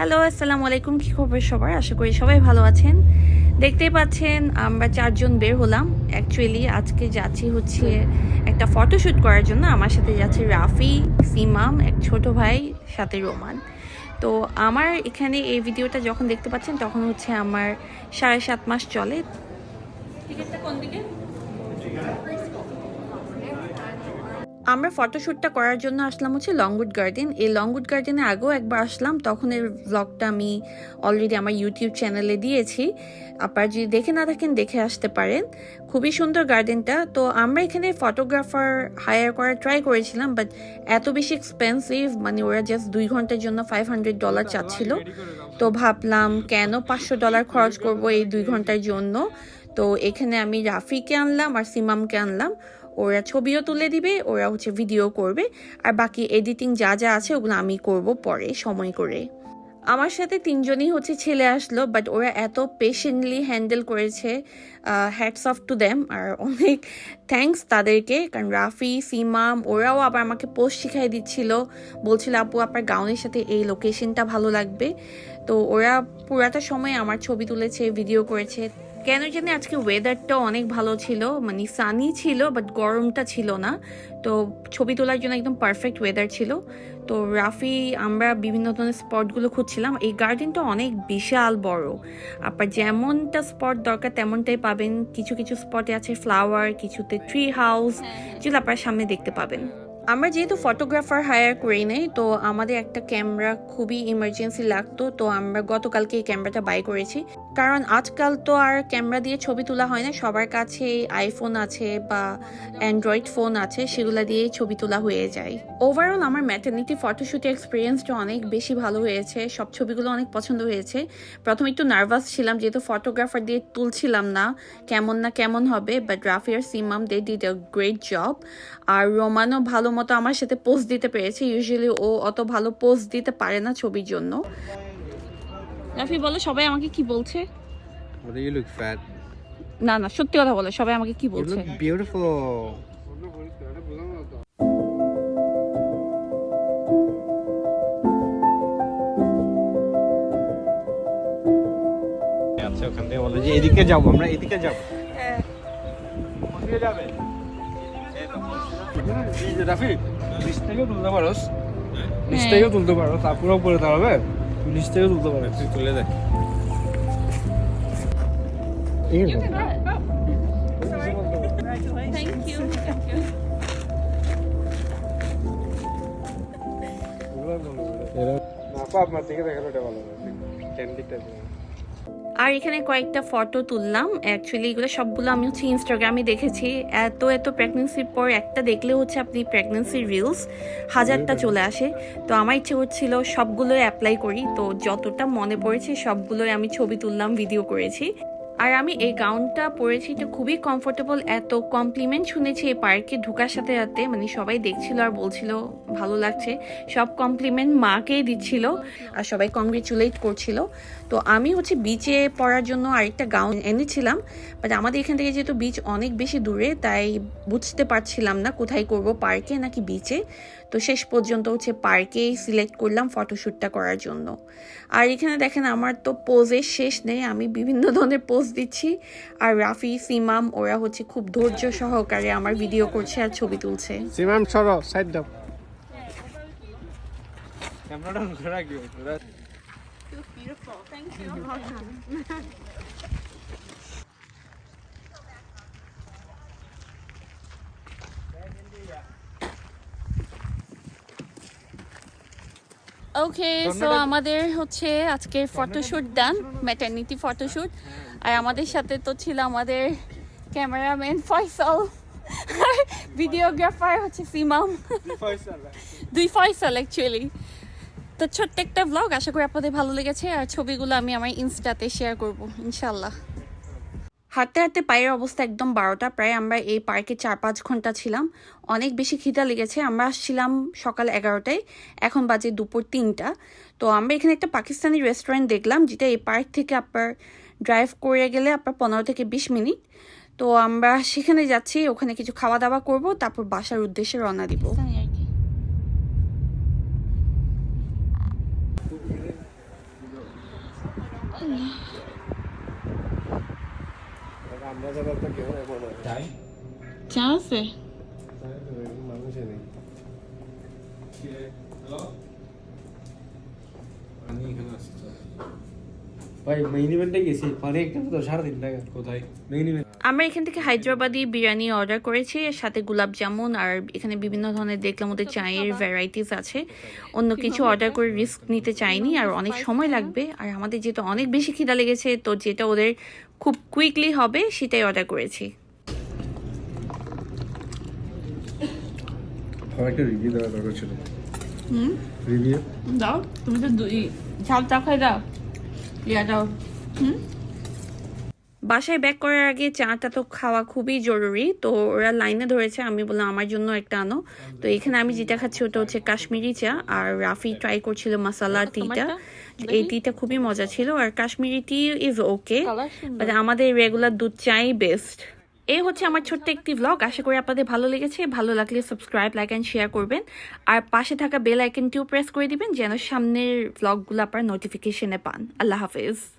Hello, আসসালামু আলাইকুম। কী খবর সবার? আশা করি সবাই ভালো আছেন। দেখতেই পাচ্ছেন, আমরা চারজন বের হলাম। অ্যাকচুয়ালি আজকে যাচ্ছি হচ্ছে একটা ফটোশ্যুট করার জন্য। আমার সাথে যাচ্ছে রাফি, সিমাম, এক ছোট ভাই, সাথে রোমান। তো আমার এখানে এই ভিডিওটা যখন দেখতে পাচ্ছেন, তখন হচ্ছে আমার সাড়ে সাত মাস চলে। টিকিটটা কোন দিকে? আমরা ফটোশ্যুটটা করার জন্য আসলাম হচ্ছে লংউড গার্ডেন এই লংউড গার্ডেনে আগেও একবার আসলাম। তখন এর ব্লগটা আমি অলরেডি আমার ইউটিউব চ্যানেলে দিয়েছি। আপনারা যদি দেখে না থাকেন দেখে আসতে পারেন। খুবই সুন্দর গার্ডেনটা তো আমরা এখানে ফটোগ্রাফার হায়ার করার ট্রাই করেছিলাম বাট এত বেশি এক্সপেন্সিভ মানে ওরা জাস্ট দুই ঘণ্টার জন্য ফাইভ হান্ড্রেড ডলার চাচ্ছিল। তো ভাবলাম কেন পাঁচশো ডলার খরচ করব এই দুই ঘণ্টার জন্য? তো এখানে আমি রাফিকে আনলাম আর সিমামকে আনলাম। ওরা ছবিও তুলে দিবে, ওরা হচ্ছে ভিডিও করবে। আর বাকি এডিটিং যা যা আছে ওগুলো আমি করব পরে, সময় করে। আমার সাথে তিনজনই হচ্ছে ছেলে আসলো বাট ওরা এত পেশেন্টলি হ্যান্ডেল করেছে হ্যাটস অফ টু দ্যাম আর অনেক থ্যাঙ্কস তাদেরকে, কারণ রাফি, সিমাম, ওরাও আবার আমাকে পোস্ট শিখাই দিচ্ছিল। বলছিল, আপু, আপনার গাউনের সাথে এই লোকেশনটা ভালো লাগবে। তো ওরা পুরাটা সময় আমার ছবি তুলেছে ভিডিও করেছে। কেন জানি আজকে ওয়েদারটা অনেক ভালো ছিল মানে সানি ছিল বাট গরমটা ছিল না। তো ছবি তোলার জন্য একদম পারফেক্ট ওয়েদার ছিল। তো রাফি আমরা বিভিন্ন ধরনের স্পটগুলো খুঁজছিলাম। এই গার্ডেনটা অনেক বিশাল বড়। আপনার যেমনটা স্পট দরকার তেমনটাই পাবেন। কিছু কিছু স্পটে আছে ফ্লাওয়ার কিছুতে ট্রি হাউস যেগুলো আপনার সামনে দেখতে পাবেন। আমরা যেহেতু ফটোগ্রাফার হায়ার করি নাই তো আমাদের একটা ক্যামেরা খুবই ইমার্জেন্সি লাগতো। তো আমরা গতকালকে এই ক্যামেরাটা বাই করেছি। কারণ আজকাল তো আর ক্যামেরা দিয়ে ছবি তোলা হয় না। সবার কাছে আইফোন আছে বা অ্যান্ড্রয়েড ফোন আছে, সেগুলো দিয়ে ছবি তোলা হয়ে যায়। ওভারঅল আমার ম্যাটার্নিটি ফটোশ্যুটের এক্সপিরিয়েন্সটা অনেক বেশি ভালো হয়েছে। সব ছবিগুলো অনেক পছন্দ হয়েছে। প্রথমে একটু নার্ভাস ছিলাম, যেহেতু ফটোগ্রাফার দিয়ে তুলছিলাম না কেমন না কেমন হবে বাট রাফিয়ার সিমাম they did a great job আর রোমানও ভালো মতো আমার সাথে পোস্ট দিতে পেরেছে। ইউজুয়ালি ও অত ভালো পোস্ট দিতে পারে না ছবির জন্য। রাফি বলো সবাই আমাকে কি বলছে What do you look fat? না না সত্যি কথা বলো সবাই আমাকে কি You বলছে look beautiful. আচ্ছা ওখান থেকে বলে যে এদিকে যাব আমরা এদিকে যাব কোথায় যাবে এই যে রাফি নিচ থেকেও তুলতে পারোস নিচ হ্যাঁ। থেকেও তুলতে পারো তারপরে উপরে দাঁড়াবে নিচ থেকেও তুলতে পারে তুই তুলে দেখ ইউ আপা আপনার দিকে দেখালে ওটা ভালো টেন দিকটা আর এখানে কয়েকটা ফটো তুললাম। অ্যাকচুয়ালি এগুলো সবগুলো আমি হচ্ছে ইনস্টাগ্রামে দেখেছি। এত এত প্রেগনেন্সির পর একটা দেখলে হচ্ছে আপনি প্রেগনেন্সির রিলস হাজারটা চলে আসে। তো আমার ইচ্ছে হচ্ছিল সবগুলোই অ্যাপ্লাই করি। তো যতটা মনে পড়েছে সবগুলোই আমি ছবি তুললাম ভিডিও করেছি। আর আমি এই গাউনটা পরেছি, এটা খুবই কমফোর্টেবল এত কমপ্লিমেন্ট শুনেছি এই পার্কে ঢুকার সাথে সাথে মানে সবাই দেখছিল আর বলছিল, ভালো লাগছে। সব কমপ্লিমেন্ট মাকেই দিচ্ছিল আর সবাই কংগ্রেচুলেট করছিল। তো আমি হচ্ছে বিচে পড়ার জন্য আরেকটা গাউন এনেছিলাম বাট আমাদের এখান থেকে যেহেতু বিচ অনেক বেশি দূরে, তাই বুঝতে পারছিলাম না কোথায় করব, পার্কে নাকি বিচে তো শেষ পর্যন্ত হচ্ছে পার্কেই সিলেক্ট করলাম ফটোশ্যুটটা করার জন্য। আর এখানে দেখেন আমার তো পোজের শেষ নেই আমি বিভিন্ন ধরনের পোজ দিচ্ছি। আর রাফি সিমাম ওরা হচ্ছে খুব ধৈর্য সহকারে আমার ভিডিও করছে আর ছবি তুলছে। সিমাম সরো সাইড দাও। ক্যামেরাটা ধরে রাখিও ওকে সো আমাদের হচ্ছে আজকে ফটোশুট ডান ম্যাটার্নিটি ফটোশুট আর আমাদের সাথে তো ছিল আমাদের ক্যামেরাম্যান ফয়সাল ভিডিওগ্রাফার হচ্ছে সিমাম দুই ফয়সাল অ্যাকচুয়ালি তো ছোট্ট একটা ব্লগ আশা করি আপনাদের ভালো লেগেছে। আর ছবিগুলো আমি আমার ইনস্টাতে শেয়ার করব ইনশাল্লাহ হাঁটতে হাঁটতে পায়ের অবস্থা একদম বারোটা। প্রায় আমরা এই পার্কে চার পাঁচ ঘণ্টা ছিলাম। অনেক বেশি খিদা লেগেছে। আমরা আসছিলাম সকাল এগারোটায়। এখন বাজে দুপুর তিনটা। তো আমরা এখানে একটা পাকিস্তানি রেস্টুরেন্ট দেখলাম, যেটা এই পার্ক থেকে আপনার ড্রাইভ করে গেলে আপনার পনেরো থেকে বিশ মিনিট। তো আমরা সেখানে যাচ্ছি, ওখানে কিছু খাওয়া দাওয়া করব, তারপর বাসার উদ্দেশ্যে রওনা দিব। আমরা যারা তো কেউ এমন হয়। তাই চা আছে তাই তো, এরকম মানুষই নেই। আমি এখানে আসছি চল। ভাই মেইন ইভেন্টে গেছি। পানি একটা তো সাড়ে তিন টাকা কোথায়? মেইন ইভেন্ট আমরা এখান থেকে হায়দ্রাবাদি বিরিয়ানি অর্ডার করেছি এর সাথে গুলাব জামুন আর এখানে বিভিন্ন ধরনের দেখলাম ওদের চায়ের ভ্যারাইটিস আছে। অন্য কিছু অর্ডার করে রিস্ক নিতে চাইনি আর অনেক সময় লাগবে। আর আমাদের যেহেতু অনেক বেশি খিদা লেগেছে তো যেটা ওদের খুব কুইকলি হবে সেটাই অর্ডার করেছি। আমার একটা রিভিউ দেওয়া দরকার ছিল। হুম? রিভিউ দাও তুমি তো দুই ঝাল চা খাই দাও। হুম বাসায় ব্যাক করার আগে চাটা তো খাওয়া খুবই জরুরি। তো ওরা লাইনে ধরেছে আমি বললাম আমার জন্য একটা আনো। তো এখানে আমি যেটা খাচ্ছি ওটা হচ্ছে কাশ্মীরি চা। আর রাফি ট্রাই করছিল মশালা টিটা এই টিটা খুবই মজা ছিল। আর Kashmiri tea is okay but আমাদের রেগুলার দুধ চাই বেস্ট এই হচ্ছে আমার ছোট্ট একটি ব্লগ আশা করি আপনাদের ভালো লেগেছে। ভালো লাগলে সাবস্ক্রাইব লাইক অ্যান্ড শেয়ার করবেন। আর পাশে থাকা বেল আইকনটিও প্রেস করে দিবেন, যেন সামনের ভ্লগগুলো আপনার নোটিফিকেশনে পান। আল্লাহ হাফেজ।